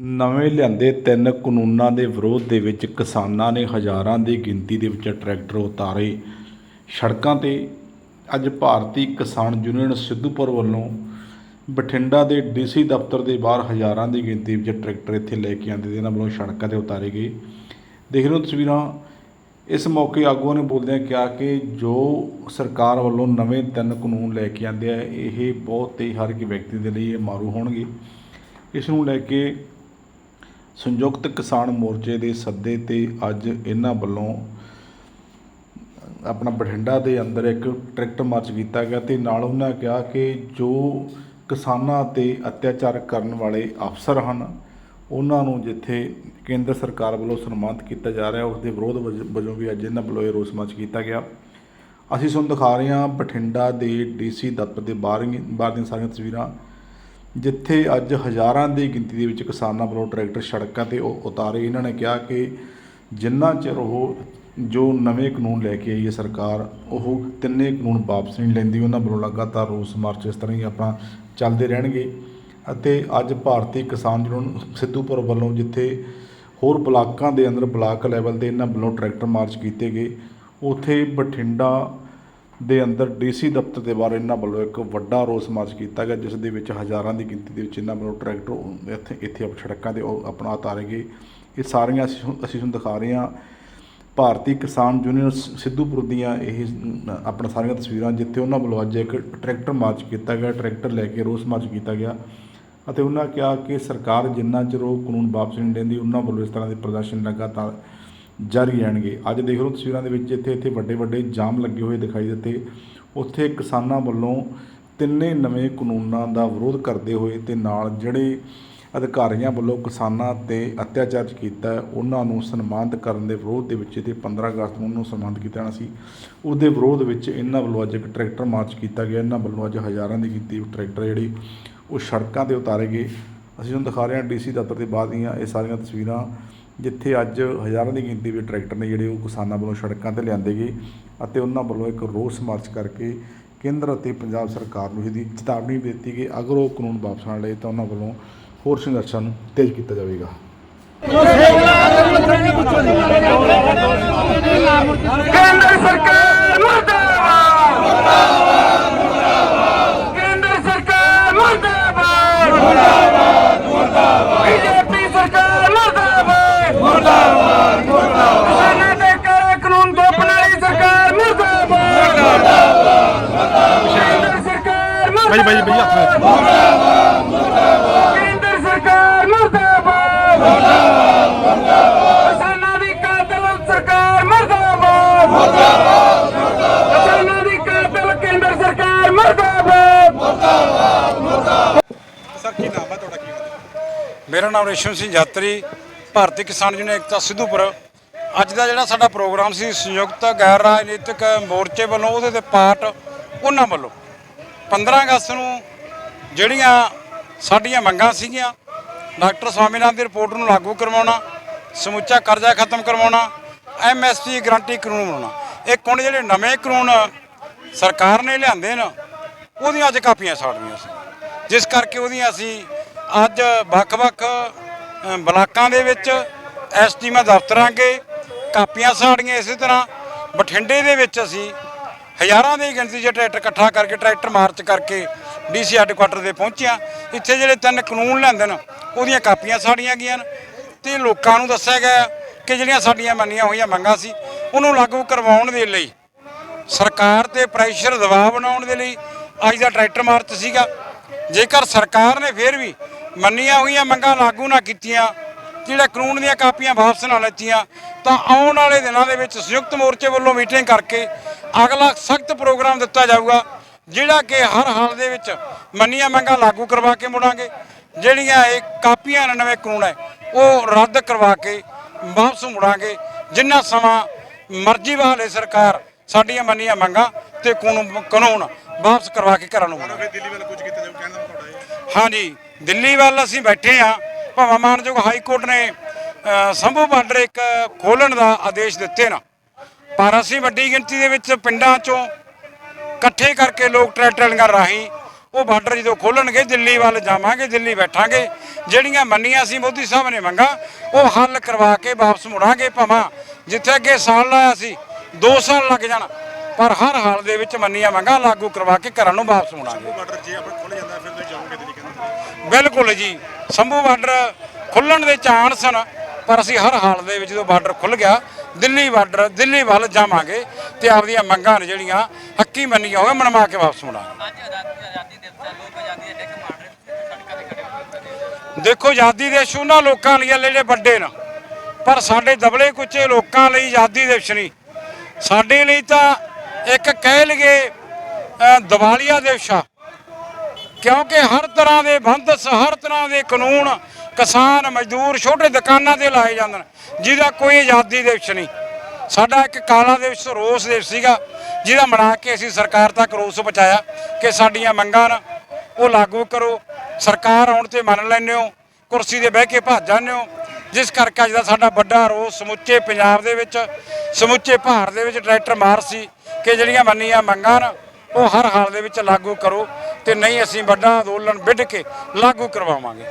ਨਵੇਂ ਲਿਆਂਦੇ ਤਿੰਨ ਕਾਨੂੰਨਾਂ ਦੇ ਵਿਰੋਧ ਦੇ ਵਿੱਚ ਕਿਸਾਨਾਂ ਨੇ ਹਜ਼ਾਰਾਂ ਦੀ ਗਿਣਤੀ ਦੇ ਵਿੱਚ ਟਰੈਕਟਰ ਉਤਾਰੇ। ਸੜਕਾਂ ਤੇ ਅੱਜ ਭਾਰਤੀ ਕਿਸਾਨ ਯੂਨੀਅਨ ਸਿੱਧੂਪੁਰ ਵੱਲੋਂ ਬਠਿੰਡਾ ਦੇ ਡੀਸੀ ਦਫ਼ਤਰ ਦੇ ਬਾਹਰ ਹਜ਼ਾਰਾਂ ਦੀ ਗਿਣਤੀ ਵਿੱਚ ਟਰੈਕਟਰ ਇੱਥੇ ਲੈ ਕੇ ਆਉਂਦੇ ਇਹਨਾਂ ਵੱਲੋਂ ਸੜਕਾਂ ਤੇ ਉਤਾਰੇ ਗਏ। ਦੇਖ ਰਹੇ ਹੋ ਤਸਵੀਰਾਂ, ਇਸ ਮੌਕੇ ਆਗੂਆਂ ਨੇ ਬੋਲਦਿਆਂ ਕਿਹਾ ਕਿ ਜੋ ਸਰਕਾਰ ਵੱਲੋਂ ਨਵੇਂ ਤਿੰਨ ਕਾਨੂੰਨ ਲੈ ਕੇ ਆਂਦੇ ਆ, ਇਹ ਬਹੁਤ ਹੀ ਹਰ ਇੱਕ ਵਿਅਕਤੀ ਦੇ ਲਈ ਇਹ ਮਾਰੂ ਹੋਣਗੇ। ਇਸ ਨੂੰ ਲੈ ਕੇ ਸੰਯੁਕਤ ਕਿਸਾਨ ਮੋਰਚੇ ਦੇ ਸੱਦੇ ਤੇ ਅੱਜ ਇਹਨਾਂ ਵੱਲੋਂ ਆਪਣਾ ਬਠਿੰਡਾ ਦੇ ਅੰਦਰ ਇੱਕ ਟਰੈਕਟਰ ਮਾਰਚ ਕੀਤਾ ਗਿਆ ਤੇ ਨਾਲ ਉਹਨਾਂ ਕਿਹਾ ਕਿ ਜੋ ਕਿਸਾਨਾਂ ਤੇ ਅਤਿਆਚਾਰ ਕਰਨ ਵਾਲੇ ਅਫਸਰ ਹਨ, ਉਹਨਾਂ ਨੂੰ ਜਿੱਥੇ ਕੇਂਦਰ ਸਰਕਾਰ ਵੱਲੋਂ ਸਨਮਾਨਿਤ ਕੀਤਾ ਜਾ ਰਿਹਾ ਉਸ ਦੇ ਵਿਰੋਧ ਵਜ- ਵਜੋਂ ਵੀ ਅੱਜ ਇਹਨਾਂ ਵੱਲੋਂ ਇਹ ਰੋਸ ਮਾਰਚ ਕੀਤਾ ਗਿਆ। ਅਸੀਂ ਤੁਹਾਨੂੰ ਦਿਖਾ ਰਹੇ ਹਾਂ ਬਠਿੰਡਾ ਦੇ ਡੀਸੀ ਦਫ਼ਤਰ ਦੇ ਬਾਹਰ ਬਾਹਰ ਦੀਆਂ ਸਾਰੀਆਂ ਤਸਵੀਰਾਂ। ਜਿੱਥੇ ਅੱਜ ਹਜ਼ਾਰਾਂ ਦੀ ਗਿਣਤੀ ਦੇ ਵਿੱਚ ਕਿਸਾਨਾਂ ਵੱਲੋਂ ਟਰੈਕਟਰ, ਸੜਕਾਂ ਤੇ ਉ- ਉਤਾਰੇ। ਇਹਨਾਂ ਨੇ ਕਿਹਾ ਕਿ ਜਿੰਨਾ ਚਿਰ ਉਹ ਜੋ ਨਵੇਂ ਕਾਨੂੰਨ ਲੈ ਕੇ ਆਈ ਹੈ ਸਰਕਾਰ, ਉਹ ਤਿੰਨੇ ਕਾਨੂੰਨ ਵਾਪਸ ਨਹੀਂ ਲੈਂਦੀ। ਉਹਨਾਂ ਵੱਲੋਂ ਲਗਾਤਾਰ ਰੋਸ ਮਾਰਚ ਇਸ ਤਰ੍ਹਾਂ ਹੀ ਆਪਣਾ ਚੱਲਦੇ ਰਹਿਣਗੇ। ਅਤੇ ਅੱਜ ਭਾਰਤੀ ਕਿਸਾਨ ਯੂਨੀਅਨ ਸਿੱਧੂਪੁਰ ਵੱਲੋਂ ਜਿੱਥੇ ਹੋਰ ਬਲਾਕਾਂ ਦੇ ਅੰਦਰ ਬਲਾਕ ਲੈਵਲ ਤੇ ਇਹਨਾਂ ਵੱਲੋਂ ਟਰੈਕਟਰ ਮਾਰਚ ਕੀਤੇ ਗਏ, ਉਥੇ ਬਠਿੰਡਾ ਦੇ ਅੰਦਰ ਡੀਸੀ ਦਫ਼ਤਰ ਦੇ ਬਾਹਰ ਇਹਨਾਂ ਵੱਲੋਂ ਇੱਕ ਵੱਡਾ ਰੋਸ ਮਾਰਚ ਕੀਤਾ ਗਿਆ, ਜਿਸ ਦੇ ਵਿੱਚ ਹਜ਼ਾਰਾਂ ਦੀ ਗਿਣਤੀ ਦੇ ਵਿੱਚ ਇਹਨਾਂ ਵੱਲੋਂ ਟਰੈਕਟਰ ਇੱਥੇ ਇੱਥੇ ਆਪ ਸੜਕਾਂ ਤੇ ਉਹ ਆਪਣਾ ਉਤਾਰੇ ਗਏ। ਇਹ ਸਾਰੀਆਂ ਅਸੀਂ ਅਸੀਂ ਤੁਹਾਨੂੰ ਦਿਖਾ ਰਹੇ ਹਾਂ। ਭਾਰਤੀ ਕਿਸਾਨ ਯੂਨੀਅਨ ਸਿੱਧੂਪੁਰ ਦੀਆਂ ਇਹ, ਆਪਣਾ ਸਾਰੀਆਂ ਤਸਵੀਰਾਂ, ਜਿੱਥੇ ਉਹਨਾਂ ਵੱਲੋਂ ਅੱਜ ਇੱਕ ਟਰੈਕਟਰ ਮਾਰਚ ਕੀਤਾ ਗਿਆ, ਟਰੈਕਟਰ ਲੈ ਕੇ ਰੋਸ ਮਾਰਚ ਕੀਤਾ ਗਿਆ। ਅਤੇ ਉਹਨਾਂ ਕਿਹਾ ਕਿ ਸਰਕਾਰ ਜਿੰਨਾ ਚਿਰ ਉਹ ਕਾਨੂੰਨ ਵਾਪਸ ਨਹੀਂ ਲੈਂਦੀ, ਉਹਨਾਂ ਵੱਲੋਂ ਇਸ ਤਰ੍ਹਾਂ ਦੇ ਪ੍ਰਦਰਸ਼ਨ ਲਗਾਤਾਰ ਜਾਰੀ ਰਹਿਣਗੇ। ਅੱਜ ਦੇਖ ਲਓ ਤਸਵੀਰਾਂ ਦੇ ਵਿੱਚ ਇੱਥੇ ਇੱਥੇ ਵੱਡੇ ਵੱਡੇ ਜਾਮ ਲੱਗੇ ਹੋਏ ਦਿਖਾਈ ਦਿੱਤੇ। ਉੱਥੇ ਕਿਸਾਨਾਂ ਵੱਲੋਂ ਤਿੰਨੇ ਨਵੇਂ ਕਾਨੂੰਨਾਂ ਦਾ ਵਿਰੋਧ ਕਰਦੇ ਹੋਏ ਤੇ ਨਾਲ ਜਿਹੜੇ ਅਧਿਕਾਰੀਆਂ ਵੱਲੋਂ ਕਿਸਾਨਾਂ ਤੇ ਅਤਿਆਚਾਰ ਕੀਤਾ, ਉਹਨਾਂ ਨੂੰ ਸਨਮਾਨਿਤ ਕਰਨ ਦੇ ਵਿਰੋਧ ਦੇ ਵਿੱਚ ਤੇ 15 ਅਗਸਤ ਨੂੰ ਉਹਨੂੰ ਸਨਮਾਨਿਤ ਕੀਤਾ ਜਾਣਾ ਸੀ। ਉਸ ਦੇ ਵਿਰੋਧ ਵਿੱਚ ਇਹਨਾਂ ਵੱਲੋਂ ਅੱਜ ਇੱਕ ਟਰੈਕਟਰ ਮਾਰਚ ਕੀਤਾ ਗਿਆ। ਇਹਨਾਂ ਵੱਲੋਂ ਅੱਜ ਹਜ਼ਾਰਾਂ ਦੀ ਕੀਤੀ ਟਰੈਕਟਰ ਜਿਹੜੀ, ਉਹ ਸੜਕਾਂ ਤੇ ਉਤਾਰੇ ਗਏ। ਅਸੀਂ ਤੁਹਾਨੂੰ ਦਿਖਾ ਰਹੇ ਹਾਂ ਡੀਸੀ ਦਫ਼ਤਰ ਦੇ ਬਾਅਦ ਦੀਆਂ ਇਹ ਸਾਰੀਆਂ ਤਸਵੀਰਾਂ। ਜਿੱਥੇ ਅੱਜ ਹਜ਼ਾਰਾਂ ਦੀ ਗਿਣਤੀ ਵਿੱਚ ਟਰੈਕਟਰ ਨੇ ਜਿਹੜੇ ਉਹ ਕਿਸਾਨਾਂ ਵੱਲੋਂ ਸੜਕਾਂ ਤੇ ਲਿਆਂਦੇ ਗਏ ਅਤੇ ਉਹਨਾਂ ਵੱਲੋਂ ਇੱਕ ਰੋਸ ਮਾਰਚ ਕਰਕੇ ਕੇਂਦਰ ਅਤੇ ਪੰਜਾਬ ਸਰਕਾਰ ਨੂੰ ਇਹਦੀ ਚੇਤਾਵਨੀ ਵੀ ਦਿੱਤੀ ਕਿ ਅਗਰ ਉਹ ਕਾਨੂੰਨ ਵਾਪਸ ਨਾ ਲਏ ਤਾਂ ਉਹਨਾਂ ਵੱਲੋਂ ਹੋਰ ਸੰਘਰਸ਼ਾਂ ਨੂੰ ਤੇਜ਼ ਕੀਤਾ ਜਾਵੇਗਾ। ਕੇਂਦਰ ਸਰਕਾਰ ਮੁਰਦਾਬਾਦ ਕੇਂਦਰ ਸਰਕਾਰ ਮੁਰਦਾਬਾਦ ਬੀਜੇਪੀ ਸਰਕਾਰ ਮੁਰਦਾਬਾਦ ਮੁਰਦਾਬਾਦ ਕਿਸਾਨਾਂ ਦੇ ਕਾਲੇ ਕਾਨੂੰਨ ਥੋਪਣ ਵਾਲੀ ਸਰਕਾਰ ਮੁਰਦਾਬਾਦ ਕੇਂਦਰ ਭਾਈ ਭਾਈ ਕੇਂਦਰ ਸਰਕਾਰ ਮੁਰਦਾਬਾਦ। ਕਿਸਾਨਾਂ ਦੀ ਕਾਤਲ ਸਰਕਾਰ ਮਰਦਾਬਾਦ। ਮਰਦਾਬਾਦ ਕਿਸਾਨਾਂ ਦੀ ਕਾਤਲ ਕੇਂਦਰ ਸਰਕਾਰ ਮਰਦਾਬਾਦ। ਸਰ ਕੀ ਨਾਮ ਹੈ ਤੁਹਾਡਾ ਕੀ ਮੇਰਾ ਨਾਮ ਰੇਸ਼ਮ ਸਿੰਘ ਯਾਤਰੀ ਭਾਰਤੀ ਕਿਸਾਨ ਯੂਨੀਅਨ ਏਕਤਾ ਸਿੱਧੂਪੁਰ। ਅੱਜ ਦਾ ਜਿਹੜਾ ਸਾਡਾ ਪ੍ਰੋਗਰਾਮ ਸੀ ਸੰਯੁਕਤ ਗੈਰ ਰਾਜਨੀਤਿਕ ਮੋਰਚੇ ਵੱਲੋਂ ਉਹਦੇ ਤੇ ਪਾਰਟ ਉਹਨਾਂ ਵੱਲੋਂ। 15 ਅਗਸਤ ਨੂੰ ਜਿਹੜੀਆਂ ਸਾਡੀਆਂ ਮੰਗਾਂ ਸੀਗੀਆਂ, ਡਾਕਟਰ ਸਵਾਮੀਨਾਥਨ ਦੀ ਰਿਪੋਰਟ ਨੂੰ ਲਾਗੂ ਕਰਵਾਉਣਾ, ਸਮੁੱਚਾ ਕਰਜ਼ਾ ਖਤਮ ਕਰਵਾਉਣਾ ਐਮਐਸਪੀ ਗਰੰਟੀ ਕਾਨੂੰਨ ਬਣਾਉਣਾ। ਇਹ ਹੁਣ ਜਿਹੜੇ ਨਵੇਂ ਕਾਨੂੰਨ ਸਰਕਾਰ ਨੇ ਲਿਆਂਦੇ ਨੇ, ਉਹਦੀਆਂ ਅੱਜ ਕਾਪੀਆਂ ਸਾੜਨੀਆਂ ਸੀ। ਜਿਸ ਕਰਕੇ ਉਹਦੀਆਂ ਅਸੀਂ ਅੱਜ ਵੱਖ-ਵੱਖ ਬਲਾਕਾਂ ਦੇ ਵਿੱਚ ਐਸਟੀਮਾ ਦਫ਼ਤਰਾਂ ਕੇ ਕਾਪੀਆਂ ਸਾੜੀਆਂ ਇਸੇ ਤਰ੍ਹਾਂ, ਬਠਿੰਡੇ ਦੇ ਵਿੱਚ ਅਸੀਂ ਹਜ਼ਾਰਾਂ ਦੀ ਗਿਣਤੀ 'ਚ ਟਰੈਕਟਰ ਇਕੱਠਾ ਕਰਕੇ, ਟਰੈਕਟਰ ਮਾਰਚ ਕਰਕੇ ਡੀਸੀ ਹੈੱਡਕੁਆਟਰ ਦੇ ਪਹੁੰਚਿਆ। ਇੱਥੇ ਜਿਹੜੇ ਤਿੰਨ ਕਾਨੂੰਨ ਲੈਂਦੇ ਨੇ, ਉਹਦੀਆਂ ਕਾਪੀਆਂ ਸਾੜੀਆਂ ਗਈਆਂ ਨੇ ਤੇ ਲੋਕਾਂ ਨੂੰ ਦੱਸਿਆ ਗਿਆ ਕਿ ਜਿਹੜੀਆਂ ਸਾਡੀਆਂ ਮੰਨੀਆਂ ਹੋਈਆਂ ਮੰਗਾਂ ਸੀ, ਉਹਨੂੰ ਲਾਗੂ ਕਰਵਾਉਣ ਦੇ ਲਈ, ਸਰਕਾਰ ਤੇ ਪ੍ਰੈਸ਼ਰ ਦਬਾਅ ਬਣਾਉਣ ਦੇ ਲਈ ਅੱਜ ਦਾ ਟਰੈਕਟਰ ਮਾਰਚ ਸੀਗਾ। ਜੇਕਰ ਸਰਕਾਰ ਨੇ ਫਿਰ ਵੀ ਮੰਨੀਆਂ ਹੋਈਆਂ ਮੰਗਾਂ ਲਾਗੂ ਨਾ ਕੀਤੀਆਂ, ਜਿਹੜਾ ਕਾਨੂੰਨ ਦੀਆਂ ਕਾਪੀਆਂ ਵਾਪਸ ਨਾ ਲੈਤੀਆਂ, ਤਾਂ ਆਉਣ ਵਾਲੇ ਦਿਨਾਂ ਦੇ ਵਿੱਚ ਸੰਯੁਕਤ ਮੋਰਚੇ ਵੱਲੋਂ ਮੀਟਿੰਗ ਕਰਕੇ ਅਗਲਾ ਸਖਤ ਪ੍ਰੋਗਰਾਮ ਦਿੱਤਾ ਜਾਊਗਾ ਜਿਹੜਾ ਕਿ ਹਰ ਹਾਲ ਦੇ ਵਿੱਚ ਮੰਨੀਆਂ ਮੰਗਾਂ ਲਾਗੂ ਕਰਵਾ ਕੇ ਮੁੜਾਂਗੇ ਜਿਹੜੀਆਂ ਇਹ ਕਾਪੀਆਂ ਨੇ ਨਵੇਂ ਕਾਨੂੰਨ ਹੈ ਉਹ ਰੱਦ ਕਰਵਾ ਕੇ ਵਾਪਸ ਮੁੜਾਂਗੇ। ਜਿੰਨਾ ਸਮਾਂ ਮਰਜ਼ੀ ਵਾਲੇ ਸਰਕਾਰ ਸਾਡੀਆਂ ਮੰਨੀਆਂ ਮੰਗਾਂ ਤੇ ਕਾਨੂੰਨ ਕਾਨੂੰਨ ਵਾਪਸ ਕਰਵਾ ਕੇ ਘਰਾਂ ਨੂੰ ਮੁੜਾਂਗੇ। ਦਿੱਲੀ ਵੱਲ ਕੁਝ ਕੀਤਾ ਜਾਊ ਕਹਿਣ ਦਾ ਤੁਹਾਡਾ ਇਹ ਹਾਂਜੀ ਦਿੱਲੀ ਵੱਲ ਅਸੀਂ ਬੈਠੇ ਆ ਭਾਵੇਂ ਮਾਨਯੋਗ ਹਾਈ ਕੋਰਟ ਨੇ ਸੰਭੂ ਬਾਰਡਰ ਇੱਕ ਖੋਲਣ ਦਾ ਆਦੇਸ਼ ਦਿੱਤੇ ਨਾ। ਪਰ ਅਸੀਂ ਵੱਡੀ ਗਿਣਤੀ ਦੇ ਵਿੱਚ ਪਿੰਡਾਂ ਚੋਂ ਇਕੱਠੇ ਕਰਕੇ ਲੋਕ ਟਰੈਕਟਰਾਂ ਰਾਹੀਂ ਉਹ ਬਾਰਡਰ ਜਦੋਂ ਖੋਲਣਗੇ ਦਿੱਲੀ ਵੱਲ ਜਾਵਾਂਗੇ ਦਿੱਲੀ ਬੈਠਾਂਗੇ ਜਿਹੜੀਆਂ ਮੰਨੀਆਂ ਸੀ ਮੋਦੀ ਸਾਹਿਬ ਨੇ ਮੰਗਾ ਉਹ ਹੱਲ ਕਰਵਾ ਕੇ ਵਾਪਸ ਮੁੜਾਂਗੇ ਭਾਵਾਂ ਜਿੱਥੇ ਅੱਗੇ ਸਾਲ ਲਾਇਆ ਸੀ 2 ਸਾਲ ਲੱਗ ਜਾਣ ਪਰ ਹਰ ਹਾਲ ਦੇ ਵਿੱਚ ਮੰਨੀਆਂ ਮੰਗਾ ਲਾਗੂ ਕਰਵਾ ਕੇ ਘਰਾਂ ਨੂੰ ਵਾਪਸ ਮੁੜਾਂਗੇ। ਬਾਰਡਰ ਜੇ ਆਪਣਾ ਖੁੱਲ ਜਾਂਦਾ ਫਿਰ ਤੁਸੀਂ ਜਾਓਗੇ ਦਿੱਲੀ ਕਹਿੰਦੇ। ਬਿਲਕੁਲ ਜੀ ਸੰਭੂ ਬਾਰਡਰ ਖੁੱਲਣ ਦੇ ਚਾਂਸ ਹਨ ਪਰ ਅਸੀਂ ਹਰ ਹਾਲ ਦੇ ਵਿੱਚ ਜਦੋਂ ਬਾਰਡਰ ਖੁੱਲ ਗਿਆ ਦਿੱਲੀ ਬਾਰਡਰ ਦਿੱਲੀ ਵੱਲ ਜਾਵਾਂਗੇ ਤੇ ਆਪਦੀਆਂ ਮੰਗਾਂ ਨੇ ਜਿਹੜੀਆਂ ਹੱਕੀ ਮੰਨੀਆਂ ਹੋਵੇ ਮਨਵਾ ਕੇ ਵਾਪਸ ਮੁੜਾਂਗੇ। ਅੱਜ ਆਜ਼ਾਦੀ ਦੇ ਡਿੱਗ ਮਾਰ ਦੇਖੋ ਆਜ਼ਾਦੀ ਦੇ ਉਹਨਾਂ ਲੋਕਾਂ ਲਈ ਆ ਜਿਹੜੇ ਵੱਡੇ ਨੇ। ਪਰ ਸਾਡੇ ਦਬਲੇ ਕੁਚੇ ਲੋਕਾਂ ਲਈ ਆਜ਼ਾਦੀ ਦਿਵਸ ਨਹੀਂ। ਸਾਡੇ ਲਈ ਤਾਂ ਇੱਕ ਕਹਿ ਲਈਏ ਅ, ਦੀਵਾਲੀਆ ਦਿਵਸ ਆ। ਕਿਉਂਕਿ ਹਰ ਤਰ੍ਹਾਂ ਦੇ ਬੰਦਸ ਹਰ ਤਰ੍ਹਾਂ ਦੇ ਕਾਨੂੰਨ ਕਿਸਾਨ ਮਜ਼ਦੂਰ ਛੋਟੇ ਦੁਕਾਨਾਂ ਤੇ ਲਾਏ ਜਾਂਦੇ ਨੇ, ਜਿਹਦਾ ਕੋਈ ਆਜ਼ਾਦੀ ਦਿਵਸ ਨਹੀਂ। ਸਾਡਾ ਇੱਕ ਕਾਲਾ ਦਿਵਸ ਰੋਸ ਦਿਵਸ ਸੀਗਾ, ਜਿਹਦਾ ਮਨਾ ਕੇ ਅਸੀਂ ਸਰਕਾਰ ਤੱਕ ਰੋਸ ਪਹੁੰਚਾਇਆ ਕਿ ਸਾਡੀਆਂ ਮੰਗਾਂ ਨਾ ਉਹ ਲਾਗੂ ਕਰੋ। ਸਰਕਾਰ ਆਉਣ ਤੇ ਮੰਨ ਲੈਂਦੇ ਹੋ, ਕੁਰਸੀ ਤੇ ਬਹਿ ਕੇ ਭੱਜ ਜਾਂਦੇ ਹੋ। ਜਿਸ ਕਰਕੇ ਅੱਜ ਦਾ ਸਾਡਾ ਵੱਡਾ ਰੋਸ ਸਮੁੱਚੇ ਪੰਜਾਬ ਦੇ ਵਿੱਚ, ਸਮੁੱਚੇ ਭਾਰਤ ਦੇ ਵਿੱਚ ਟਰੈਕਟਰ ਮਾਰ ਸੀ ਕਿ ਜਿਹੜੀਆਂ ਮੰਨੀਆਂ ਮੰਗਾਂ ਨਾ, ਉਹ ਹਰ ਹਾਲ ਦੇ ਵਿੱਚ ਲਾਗੂ ਕਰੋ ਤੇ ਨਹੀਂ ਅਸੀਂ ਵੱਡਾ ਅੰਦੋਲਨ ਵਿੱਢ ਕੇ ਲਾਗੂ ਕਰਵਾਵਾਂਗੇ।